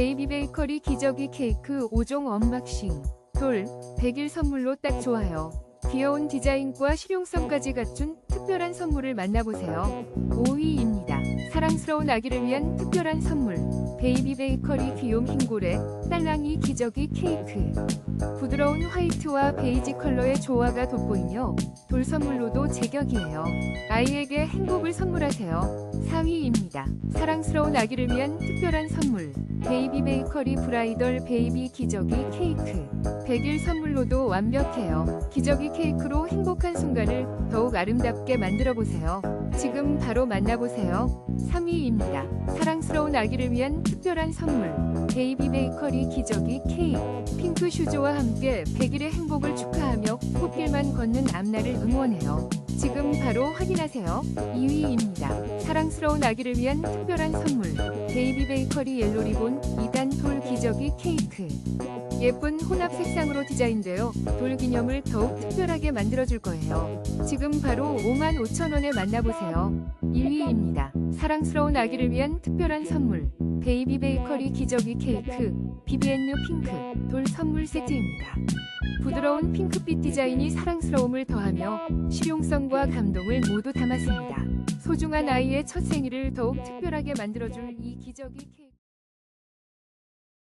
베이비 베이커리 기저귀 케이크 5종 언박싱. 돌, 100일 선물로 딱 좋아요. 귀여운 디자인과 실용성까지 갖춘 특별한 선물을 만나보세요. 5위입니다. 사랑스러운 아기를 위한 특별한 선물. 베이비 베이커리 귀요미 흰고래 딸랑이 기저귀 케이크. 부드러운 화이트와 베이지 컬러의 조화가 돋보이며 돌 선물로도 제격이에요. 아이에게 행복을 선물하세요. 4위입니다. 사랑스러운 아기를 위한 특별한 선물. 베이비 베이커리 브라이덜 베이비 기저귀 케이크. 100일 선물로도 완벽해요. 기저귀 케이크로 행복한 순간 을 더욱 아름답게 만들어 보세요. 지금 바로 만나보세요. 3위입니다. 사랑스러운 아기를 위한 특별한 선물. 베이비 베이커리 기저귀 케이크. 핑크 슈즈와 함께 100일의 행복을 축하하며 꽃길만 걷는 앞날을 응원해요. 지금 바로 확인하세요. 2위입니다. 사랑스러운 아기를 위한 특별한 선물. 베이비 베이커리 옐로 리본 2단 돌 기저귀 케이크. 예쁜 혼합 색상으로 디자인되어 돌 기념을 더욱 특별하게 만들어줄 거예요. 지금 바로 55,000원에 만나보세요. 1위입니다. 사랑스러운 아기를 위한 특별한 선물. 베이비 베이커리 기저귀 케이크 비비앤뉴 핑크 돌 선물 세트입니다. 부드러운 핑크빛 디자인이 사랑스러움을 더하며 실용성과 감동을 모두 담았습니다. 소중한 아이의 첫 생일을 더욱 특별하게 만들어줄 이 기저귀 케이크